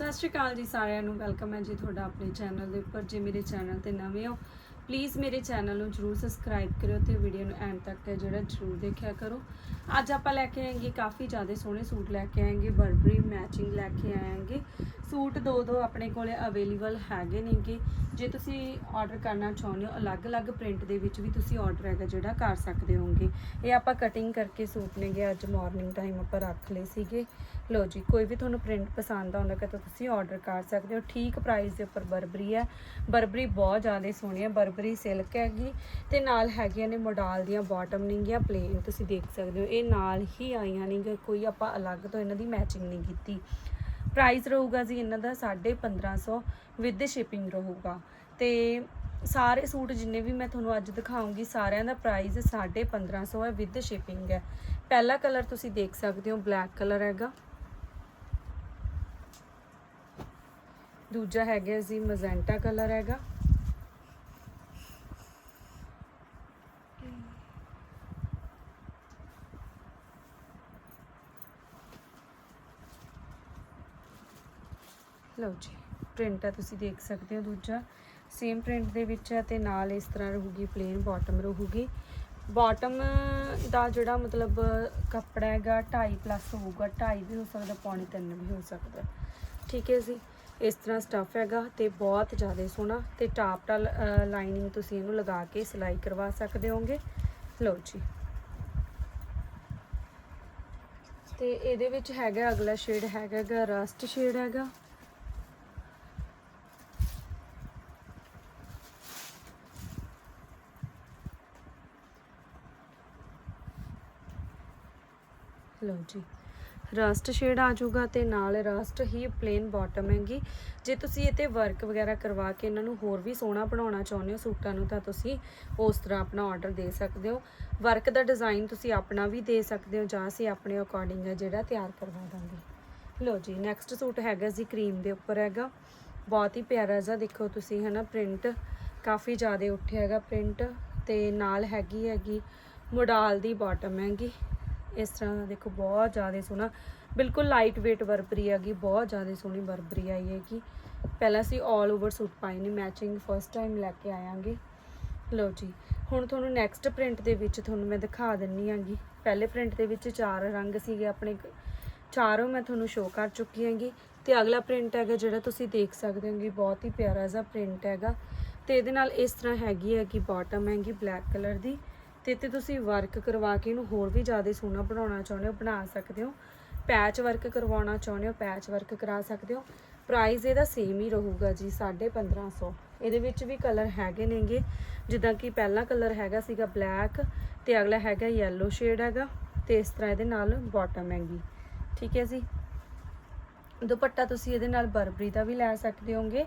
ਸਤਿ ਸ਼੍ਰੀ ਅਕਾਲ ਜੀ ਸਾਰਿਆਂ ਨੂੰ। ਵੈਲਕਮ ਹੈ ਜੀ ਤੁਹਾਡਾ ਆਪਣੇ ਚੈਨਲ ਦੇ ਉੱਪਰ। ਜੇ ਮੇਰੇ ਚੈਨਲ ਤੇ ਨਵੇਂ ਹੋ ਪਲੀਜ਼ ਮੇਰੇ ਚੈਨਲ ਨੂੰ ਜਰੂਰ ਸਬਸਕ੍ਰਾਈਬ ਕਰਿਓ ਤੇ ਵੀਡੀਓ ਨੂੰ ਐਂਡ ਤੱਕ ਜਿਹੜਾ ਜਰੂਰ ਦੇਖਿਆ ਕਰੋ। ਅੱਜ ਆਪਾਂ ਲੈ ਕੇ ਆਏਗੇ ਕਾਫੀ ਜ਼ਿਆਦਾ ਸੋਹਣੇ ਸੂਟ ਲੈ ਕੇ ਆਏਗੇ ਬਰਬਰੀ ਮੈਚਿੰਗ ਲੈ ਕੇ ਆਏਗੇ। ਸੂਟ ਦੋ ਦੋ ਆਪਣੇ ਕੋਲੇ ਅਵੇਲੇਬਲ ਹੈਗੇ ਨੇਗੇ। ਜੇ ਤੁਸੀਂ ਆਰਡਰ ਕਰਨਾ ਚਾਹੁੰਦੇ ਹੋ ਅਲੱਗ-ਅਲੱਗ ਪ੍ਰਿੰਟ ਦੇ ਵਿੱਚ ਵੀ ਤੁਸੀਂ ਆਰਡਰ ਹੈਗਾ ਜਿਹੜਾ ਕਰ ਸਕਦੇ ਹੋਗੇ ਇਹ ਆਪਾਂ ਕਟਿੰਗ ਕਰਕੇ ਸੂਟ ਨੇਗੇ, ਅੱਜ ਮਾਰਨਿੰਗ ਟਾਈਮ ਆਪਾਂ ਰੱਖ ਲਏ ਸੀਗੇ। ਲੋ ਜੀ, ਕੋਈ ਵੀ ਤੁਹਾਨੂੰ ਪ੍ਰਿੰਟ ਪਸੰਦ ਆਉਂਦਾ ਕਿ ਤਾਂ ਤੁਸੀਂ ਆਰਡਰ ਕਰ ਸਕਦੇ ਹੋ। ਠੀਕ ਪ੍ਰਾਈਸ ਦੇ ਉੱਪਰ ਬਰਬਰੀ ਹੈ। ਬਰਬਰੀ ਬਹੁਤ ਜ਼ਿਆਦਾ ਸੋਹਣੀ ਹੈ। ਬਰਬਰੀ ਸਿਲਕ ਹੈਗੀ ਤੇ ਨਾਲ ਹੈਗੀਆਂ ਨੇ ਮੋਡਲ ਦੀਆਂ ਬਾਟਮ ਨਹੀਂਗੀਆਂ ਪਲੇਨ ਤੁਸੀਂ ਦੇਖ ਸਕਦੇ ਹੋ। ਇਹ ਨਾਲ ਹੀ ਆਈਆਂ ਨਹੀਂਗੇ ਕੋਈ ਆਪਾਂ ਅਲੱਗ ਤੋਂ ਇਹਨਾਂ ਦੀ ਮੈਚਿੰਗ ਨਹੀਂ ਕੀਤੀ। ਪ੍ਰਾਈਸ ਰਹੂਗਾ ਜੀ ਇਹਨਾਂ ਦਾ 1550 ਵਿਦ ਸ਼ਿਪਿੰਗ ਰਹੂਗਾ। ਤੇ ਸਾਰੇ ਸੂਟ ਜਿੰਨੇ ਵੀ ਮੈਂ ਤੁਹਾਨੂੰ ਅੱਜ ਦਿਖਾਉਂਗੀ, ਸਾਰਿਆਂ ਦਾ ਪ੍ਰਾਈਸ 1550 ਹੈ ਵਿਦ ਸ਼ਿਪਿੰਗ ਹੈ। ਪਹਿਲਾ ਕਲਰ ਤੁਸੀਂ ਦੇਖ ਸਕਦੇ ਹੋ ਬਲੈਕ ਕਲਰ ਹੈਗਾ। ਦੂਜਾ ਹੈਗਾ ਜੀ ਮਜ਼ੈਂਟਾ ਕਲਰ ਹੈਗਾ। ਲਓ ਜੀ ਪ੍ਰਿੰਟ ਹੈ ਤੁਸੀਂ ਦੇਖ ਸਕਦੇ ਹੋ ਦੂਜਾ। ਸੇਮ ਪ੍ਰਿੰਟ ਦੇ ਵਿੱਚ ਹੈ ਤੇ ਨਾਲ ਇਸ ਤਰ੍ਹਾਂ ਰਹੂਗੀ ਪਲੇਨ ਬਾਟਮ ਰਹੂਗੀ। ਬਾਟਮ ਦਾ ਜਿਹੜਾ ਮਤਲਬ ਕੱਪੜਾ ਹੈਗਾ 2.5 ਪਲੱਸ ਹੋਊਗਾ 2.5 ਵੀ ਹੋ ਸਕਦਾ, ਪੌਣੇ 3 ਵੀ ਹੋ ਸਕਦਾ। ਠੀਕ ਹੈ ਜੀ, ਇਸ ਤਰ੍ਹਾਂ ਸਟਫ ਹੈਗਾ ਤੇ ਬਹੁਤ ਜ਼ਿਆਦਾ ਸੋਹਣਾ ਤੇ ਟਾਪ ਦਾ ਲਾਈਨਿੰਗ ਤੁਸੀਂ ਇਹਨੂੰ ਲਗਾ ਕੇ ਸਿਲਾਈ ਕਰਵਾ ਸਕਦੇ ਹੋਗੇ ਲਓ ਜੀ। ਤੇ ਇਹਦੇ ਵਿੱਚ ਹੈਗਾ ਅਗਲਾ ਸ਼ੇਡ ਹੈਗਾ ਗਾ ਰਸਟ ਸ਼ੇਡ ਹੈਗਾ। ਲਓ ਜੀ। ਰਸਟ ਸ਼ੇਡ ਆ ਜਾਊਗਾ ਤੇ ਨਾਲ ਰਸਟ ਹੀ ਪਲੇਨ ਬਾਟਮ ਹੈਗੀ। ਜੇ ਤੁਸੀਂ ਇਹ ਤੇ ਵਰਕ ਵਗੈਰਾ ਕਰਵਾ ਕੇ ਇਹਨਾਂ ਨੂੰ ਹੋਰ ਵੀ ਸੋਹਣਾ ਬਣਾਉਣਾ ਚਾਹੁੰਦੇ ਹੋ, ਸੂਟਾਂ ਨੂੰ, ਤਾਂ ਤੁਸੀਂ ਉਸ ਤਰ੍ਹਾਂ ਆਪਣਾ ਆਰਡਰ ਦੇ ਸਕਦੇ ਹੋ। ਵਰਕ ਦਾ ਡਿਜ਼ਾਈਨ ਤੁਸੀਂ ਆਪਣਾ ਵੀ ਦੇ ਸਕਦੇ ਹੋ, ਜਾਂ ਅਸੀਂ ਆਪਣੇ ਅਕੋਰਡਿੰਗ ਹੈ ਜਿਹੜਾ ਤਿਆਰ ਕਰਵਾ ਦਾਂਗੇ। ਲਓ ਜੀ ਨੈਕਸਟ ਸੂਟ ਹੈਗਾ ਜੀ ਕਰੀਮ ਦੇ ਉੱਪਰ ਹੈਗਾ। ਬਹੁਤ ਹੀ ਪਿਆਰਾ ਜਿਹਾ ਦੇਖੋ ਤੁਸੀਂ, ਹਨਾ ਪ੍ਰਿੰਟ ਕਾਫੀ ਜ਼ਿਆਦਾ ਉੱਠਿਆ ਹੈਗਾ ਪ੍ਰਿੰਟ ਤੇ ਨਾਲ ਹੈਗੀ ਹੈਗੀ ਮੋਡਾਲ ਦੀ ਬਾਟਮ ਹੈਗੀ। ਇਸ ਤਰ੍ਹਾਂ ਦਾ ਦੇਖੋ ਬਹੁਤ ਜ਼ਿਆਦਾ ਸੋਹਣਾ, ਬਿਲਕੁਲ ਲਾਈਟ weight ਬਰਬਰੀ ਹੈਗੀ, ਬਹੁਤ ਜ਼ਿਆਦਾ ਸੋਹਣੀ ਬਰਬਰੀ ਆਈ ਹੈਗੀ ਪਹਿਲਾਂ ਅਸੀਂ 올 ਓਵਰ ਸੂਟ ਪਾਏ ਨੇ ਮੈਚਿੰਗ ਫਸਟ ਟਾਈਮ ਲੈ ਕੇ ਆਇਆਂਗੇ। ਲਓ ਜੀ, ਹੁਣ ਤੁਹਾਨੂੰ ਨੈਕਸਟ ਪ੍ਰਿੰਟ ਦੇ ਵਿੱਚ ਤੁਹਾਨੂੰ ਮੈਂ ਦਿਖਾ ਦਿੰਨੀ ਆਂਗੀ ਪਹਿਲੇ ਪ੍ਰਿੰਟ ਦੇ ਵਿੱਚ ਚਾਰ ਰੰਗ ਸੀਗੇ ਆਪਣੇ, ਚਾਰੋਂ ਮੈਂ ਤੁਹਾਨੂੰ ਸ਼ੋਅ ਕਰ ਚੁੱਕੀ ਹਾਂਗੀ। ਤੇ ਅਗਲਾ ਪ੍ਰਿੰਟ ਹੈਗਾ ਜਿਹੜਾ ਤੁਸੀਂ ਦੇਖ ਸਕਦੇ ਹੋਗੇ, ਬਹੁਤ ਹੀ ਪਿਆਰਾ ਜਿਹਾ ਪ੍ਰਿੰਟ ਹੈਗਾ। ਤੇ ਇਹਦੇ ਨਾਲ ਇਸ ਤਰ੍ਹਾਂ ਹੈਗੀ ਹੈ ਕਿ ਬਾਟਮ ਹੈਗੀ ਬਲੈਕ ਕਲਰ ਦੀ। ਤੇ ਤੇ ਤੁਸੀਂ ਵਰਕ ਕਰਵਾ ਕੇ ਇਹਨੂੰ ਹੋਰ ਵੀ ਜ਼ਿਆਦਾ ਸੋਹਣਾ ਬਣਾਉਣਾ ਚਾਹੁੰਦੇ ਹੋ, ਬਣਾ ਸਕਦੇ ਹੋ। ਪੈਚ ਵਰਕ ਕਰਵਾਉਣਾ ਚਾਹੁੰਦੇ ਹੋ ਪੈਚ ਵਰਕ ਕਰਾ ਸਕਦੇ ਹੋ। ਪ੍ਰਾਈਸ ਇਹਦਾ ਸੇਮ ਹੀ ਰਹੂਗਾ ਜੀ 1550 ਇਹਦੇ ਵਿੱਚ ਵੀ ਕਲਰ ਹੈਗੇ ਨੇਗੇ। ਜਿੱਦਾਂ ਕਿ ਪਹਿਲਾ ਕਲਰ ਹੈਗਾ ਸੀਗਾ ਬਲੈਕ ਤੇ ਅਗਲਾ ਹੈਗਾ ਯੈਲੋ ਸ਼ੇਡ ਹੈਗਾ। ਤੇ ਇਸ ਤਰ੍ਹਾਂ ਇਹਦੇ ਨਾਲ ਬਾਟਮ ਹੈਗੀ। ਠੀਕ ਹੈ ਜੀ? ਦੁਪੱਟਾ ਤੁਸੀਂ ਇਹਦੇ ਨਾਲ ਬਰਬਰੀ ਦਾ ਵੀ ਲੈ ਸਕਦੇ ਹੋਗੇ,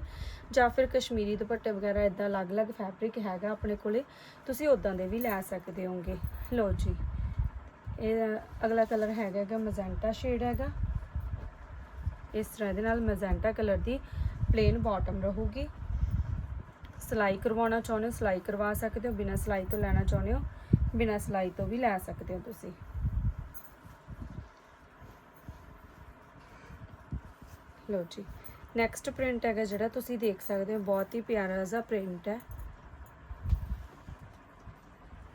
ਜਾਂ ਫਿਰ ਕਸ਼ਮੀਰੀ ਦੁਪੱਟੇ ਵਗੈਰਾ ਇਦਾਂ ਅਲੱਗ-ਅਲੱਗ ਫੈਬਰਿਕ ਹੈਗਾ ਆਪਣੇ ਕੋਲੇ, ਤੁਸੀਂ ਉਦਾਂ ਦੇ ਵੀ ਲੈ ਸਕਦੇ ਹੋਗੇ। ਲਓ ਜੀ, ਇਹ ਅਗਲਾ ਕਲਰ ਹੈਗਾ ਹੈਗਾ ਮਜ਼ੈਂਟਾ ਸ਼ੇਡ ਹੈਗਾ। ਇਸ ਤਰ੍ਹਾਂ ਇਹਦੇ ਨਾਲ ਮਜ਼ੈਂਟਾ ਕਲਰ ਦੀ ਪਲੇਨ ਬਾਟਮ ਰਹੂਗੀ। ਸਿਲਾਈ ਕਰਵਾਉਣਾ ਚਾਹੁੰਦੇ ਹੋ ਸਿਲਾਈ ਕਰਵਾ ਸਕਦੇ ਹੋ, ਬਿਨਾਂ ਸਿਲਾਈ ਤੋਂ ਲੈਣਾ ਚਾਹੁੰਦੇ ਹੋ, ਬਿਨਾਂ ਸਿਲਾਈ ਤੋਂ ਵੀ ਲੈ ਸਕਦੇ ਹੋ ਤੁਸੀਂ। ਲਓ ਜੀ। ਨੈਕਸਟ ਪ੍ਰਿੰਟ ਹੈਗਾ ਜਿਹੜਾ ਤੁਸੀਂ ਦੇਖ ਸਕਦੇ ਹੋ। ਬਹੁਤ ਹੀ ਪਿਆਰਾ ਜਿਹਾ ਪ੍ਰਿੰਟ ਹੈ।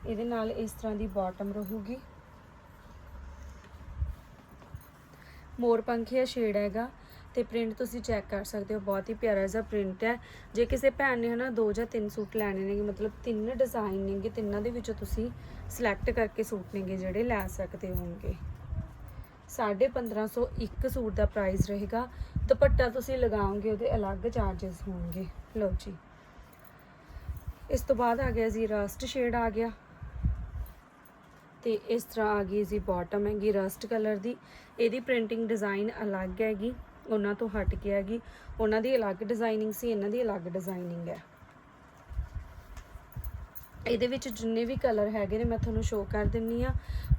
ਇਹਦੇ ਨਾਲ ਇਸ ਤਰ੍ਹਾਂ ਦੀ ਬਾਟਮ ਰਹੂਗੀ। ਮੋਰ ਪੰਖੀਆ ਸ਼ੇਡ ਹੈਗਾ। ਤੇ ਪ੍ਰਿੰਟ ਤੁਸੀਂ ਚੈੱਕ ਕਰ ਸਕਦੇ ਹੋ। ਬਹੁਤ ਹੀ ਪਿਆਰਾ ਜਿਹਾ ਪ੍ਰਿੰਟ ਹੈ। ਜੇ ਕਿਸੇ ਭੈਣ ਨੇ ਹਨਾ ਦੋ ਜਾਂ ਤਿੰਨ ਸੂਟ ਲੈਣੇ ਨੇਗੇ, ਮਤਲਬ ਤਿੰਨ ਡਿਜ਼ਾਈਨ ਨੇਗੇ, ਤਿੰਨਾਂ ਦੇ ਵਿੱਚੋਂ ਤੁਸੀਂ ਸਿਲੈਕਟ ਕਰਕੇ ਸੂਟ ਨੇਗੇ ਜਿਹੜੇ ਲੈ ਸਕਦੇ ਹੋਗੇ 1550 ਇੱਕ ਸੂਟ ਦਾ ਪ੍ਰਾਈਸ ਰਹੇਗਾ। ਦੁਪੱਟਾ ਤੁਸੀਂ ਲਗਾਓਗੇ, ਉਹਦੇ ਅਲੱਗ ਚਾਰजेस ਹੋਣਗੇ। ਲਓ ਜੀ। ਇਸ ਤੋਂ ਬਾਅਦ ਆ ਗਿਆ ਜੀ ਰਸਟ ਸ਼ੇਡ ਆ ਗਿਆ। ਤੇ ਇਸ ਤਰ੍ਹਾਂ ਆ ਗਈ ਜੀ ਬਾਟਮ ਹੈਗੀ ਰਸਟ ਕਲਰ ਦੀ। ਇਹਦੀ ਪ੍ਰਿੰਟਿੰਗ ਡਿਜ਼ਾਈਨ ਅਲੱਗ ਹੈਗੀ, ਉਹਨਾਂ ਤੋਂ ਹਟ ਕੇ ਹੈਗੀ। ਉਹਨਾਂ ਦੀ ਅਲੱਗ ਡਿਜ਼ਾਈਨਿੰਗ ਸੀ, ਇਹਨਾਂ ਦੀ ਅਲੱਗ ਡਿਜ਼ਾਈਨਿੰਗ ਹੈ। ਇਹਦੇ ਵਿੱਚ ਜਿੰਨੇ ਵੀ ਕਲਰ ਹੈਗੇ ਨੇ, ਮੈਂ ਤੁਹਾਨੂੰ ਸ਼ੋਅ ਕਰ ਦਿੰਨੀ ਆ।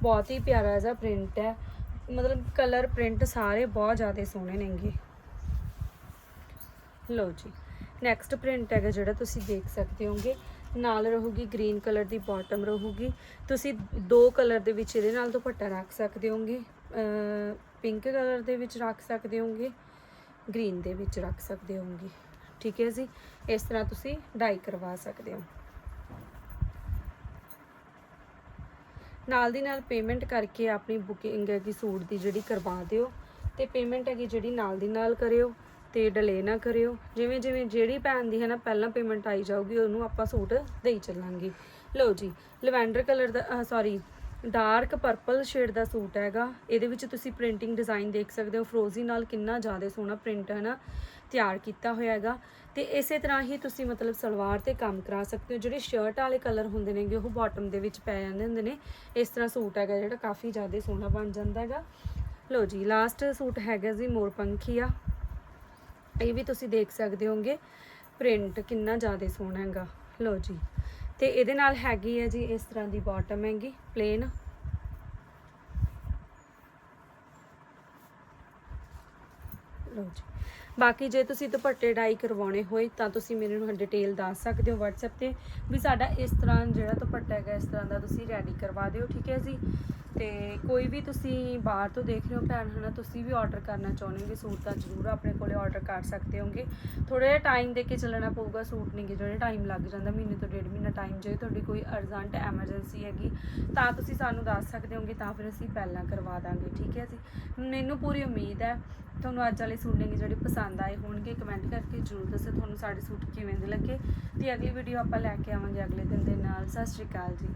ਬਹੁਤ ਹੀ ਪਿਆਰਾ ਜਿਹਾ ਪ੍ਰਿੰਟ ਹੈ। ਮਤਲਬ ਕਲਰ ਪ੍ਰਿੰਟ ਸਾਰੇ ਬਹੁਤ ਜ਼ਿਆਦਾ ਸੋਹਣੇ ਨੇਗੇ। ਲਓ ਜੀ ਨੈਕਸਟ ਪ੍ਰਿੰਟ ਹੈਗਾ ਜਿਹੜਾ ਤੁਸੀਂ ਦੇਖ ਸਕਦੇ ਹੋਗੇ। ਨਾਲ ਰਹੂਗੀ ਗ੍ਰੀਨ ਕਲਰ ਦੀ ਬਾਟਮ ਰਹੂਗੀ। ਤੁਸੀਂ ਦੋ ਕਲਰ ਦੇ ਵਿੱਚ ਇਹਦੇ ਨਾਲ ਦੁਪੱਟਾ ਰੱਖ ਸਕਦੇ ਹੋਗੇ। ਪਿੰਕ ਕਲਰ ਦੇ ਵਿੱਚ ਰੱਖ ਸਕਦੇ ਹੋਗੇ। ਗ੍ਰੀਨ ਦੇ ਵਿੱਚ ਰੱਖ ਸਕਦੇ ਹੋਗੇ। ਠੀਕ ਹੈ ਜੀ, ਇਸ ਤਰ੍ਹਾਂ ਤੁਸੀਂ ਡਾਈ ਕਰਵਾ ਸਕਦੇ ਹੋ। ਨਾਲ ਦੀ ਨਾਲ ਪੇਮੈਂਟ ਕਰਕੇ ਆਪਣੀ ਬੁਕਿੰਗ ਹੈਗੀ ਸੂਟ ਦੀ ਜਿਹੜੀ ਕਰਵਾ ਦਿਓ ਤੇ ਪੇਮੈਂਟ ਹੈਗੀ ਜਿਹੜੀ ਨਾਲ ਦੀ ਨਾਲ ਕਰਿਓ ਤੇ ਡਿਲੇ ਨਾ ਕਰਿਓ। ਜਿਵੇਂ ਜਿਵੇਂ ਜਿਹੜੀ ਭੈਣ ਦੀ ਹੈ ਨਾ, ਪਹਿਲਾਂ ਪੇਮੈਂਟ ਆਈ ਜਾਊਗੀ, ਉਹਨੂੰ ਆਪਾਂ ਸੂਟ ਦੇਈ ਚੱਲਾਂਗੇ। ਲਓ ਜੀ, ਲਵੈਂਡਰ ਕਲਰ ਦਾ ਸੌਰੀ ਡਾਰਕ ਪਰਪਲ ਸ਼ੇਡ ਦਾ ਸੂਟ ਹੈਗਾ। ਇਹਦੇ ਵਿੱਚ ਤੁਸੀਂ ਪ੍ਰਿੰਟਿੰਗ ਡਿਜ਼ਾਈਨ ਦੇਖ ਸਕਦੇ ਹੋ। ਫਰੋਜ਼ੀ ਨਾਲ ਕਿੰਨਾ ਜ਼ਿਆਦਾ ਸੋਹਣਾ ਪ੍ਰਿੰਟ ਹੈ ਨਾ ਤਿਆਰ ਕੀਤਾ ਹੋਇਆ ਹੈਗਾ। ਤੇ ਇਸੇ ਤਰ੍ਹਾਂ ਹੀ ਤੁਸੀਂ ਮਤਲਬ ਸਲਵਾਰ ਤੇ ਕੰਮ ਕਰਾ ਸਕਦੇ ਹੋ। ਜਿਹੜੇ ਸ਼ਰਟ ਵਾਲੇ ਕਲਰ ਹੁੰਦੇ ਨੇਗੇ, ਉਹ ਬਾਟਮ ਦੇ ਵਿੱਚ ਪੈ ਜਾਂਦੇ ਹੁੰਦੇ ਨੇ। ਇਸ ਤਰ੍ਹਾਂ ਸੂਟ ਹੈਗਾ ਜਿਹੜਾ ਕਾਫੀ ਜ਼ਿਆਦਾ ਸੋਹਣਾ ਬਣ ਜਾਂਦਾ ਹੈਗਾ। ਲਓ ਜੀ ਲਾਸਟ ਸੂਟ ਹੈਗਾ ਜੀ ਮੋਰ ਪੰਖੀਆ ਇਹ ਵੀ ਤੁਸੀਂ ਦੇਖ ਸਕਦੇ ਹੋਗੇ। ਪ੍ਰਿੰਟ ਕਿੰਨਾ ਜ਼ਿਆਦਾ ਸੋਹਣਾ ਹੈਗਾ। ਲਓ ਜੀ ਤੇ ਇਹਦੇ ਨਾਲ ਹੈਗੀ ਹੈ ਜੀ ਇਸ ਤਰ੍ਹਾਂ ਦੀ ਬਾਟਮ ਹੈਗੀ ਪਲੇਨ ਲਓ ਜੀ। ਬਾਕੀ ਜੇ ਤੁਸੀਂ ਦੁਪੱਟੇ ਡਾਈ ਕਰਵਾਉਣੇ ਹੋਏ, ਤਾਂ ਤੁਸੀਂ ਮੈਨੂੰ ਡਿਟੇਲ ਦੱਸ ਸਕਦੇ ਹੋ WhatsApp ਤੇ ਵੀ ਸਾਡਾ ਇਸ ਤਰ੍ਹਾਂ ਜਿਹੜਾ ਦੁਪੱਟਾ ਹੈਗਾ, ਇਸ ਤਰ੍ਹਾਂ ਦਾ ਤੁਸੀਂ ਰੈਡੀ ਕਰਵਾ ਦਿਓ, ਠੀਕ ਹੈ ਜੀ? ਤੇ ਕੋਈ ਵੀ ਤੁਸੀਂ ਬਾਹਰ ਤੋਂ ਦੇਖ ਰਹੇ ਹੋ ਭੈਣ ਹਨਾ, ਤੁਸੀਂ ਵੀ ਆਰਡਰ ਕਰਨਾ ਚਾਹੁੰਦੇ ਸੂਟ ਤਾਂ ਜ਼ਰੂਰ ਆਪਣੇ ਕੋਲੇ ਆਰਡਰ ਕਰ ਸਕਦੇ ਹੋਗੇ। ਥੋੜਾ ਜਿਹਾ ਟਾਈਮ ਦੇ ਕੇ ਚੱਲਣਾ ਪਊਗਾ ਸੂਟ ਨਹੀਂ ਕਿ ਜਿਹੜੇ ਟਾਈਮ ਲੱਗ ਜਾਂਦਾ, ਮਹੀਨੇ ਤੋਂ ਡੇਢ ਮਹੀਨਾ ਟਾਈਮ ਜੇ ਤੁਹਾਡੀ ਕੋਈ ਅਰਜੈਂਟ ਐਮਰਜੈਂਸੀ ਹੈਗੀ, ਤਾਂ ਤੁਸੀਂ ਸਾਨੂੰ ਦੱਸ ਸਕਦੇ ਹੋਗੇ, ਤਾਂ ਫਿਰ ਅਸੀਂ ਪਹਿਲਾਂ ਕਰਵਾ ਦਾਂਗੇ, ਠੀਕ ਹੈ ਜੀ? ਮੈਨੂੰ ਪੂਰੀ ਉਮੀਦ ਹੈ, ਤੁਹਾਨੂੰ ਅੱਜ ਵਾਲੇ ਸੂਟ ਨੇ ਜਿਹੜੇ ਪਸੰਦ ਆਏ ਹੋਣਗੇ ਕਮੈਂਟ ਕਰਕੇ ਜਰੂਰ ਦੱਸੋ ਤੁਹਾਨੂੰ ਸਾਡੇ ਸੂਟ ਕਿਵੇਂ ਦੇ ਲੱਗੇ। ਤੇ ਅਗਲੀ ਵੀਡੀਓ ਆਪਾਂ ਲੈ ਕੇ ਆਵਾਂਗੇ ਅਗਲੇ ਦਿਨ ਦੇ ਨਾਲ। ਸਤਿ ਸ਼੍ਰੀ ਅਕਾਲ ਜੀ।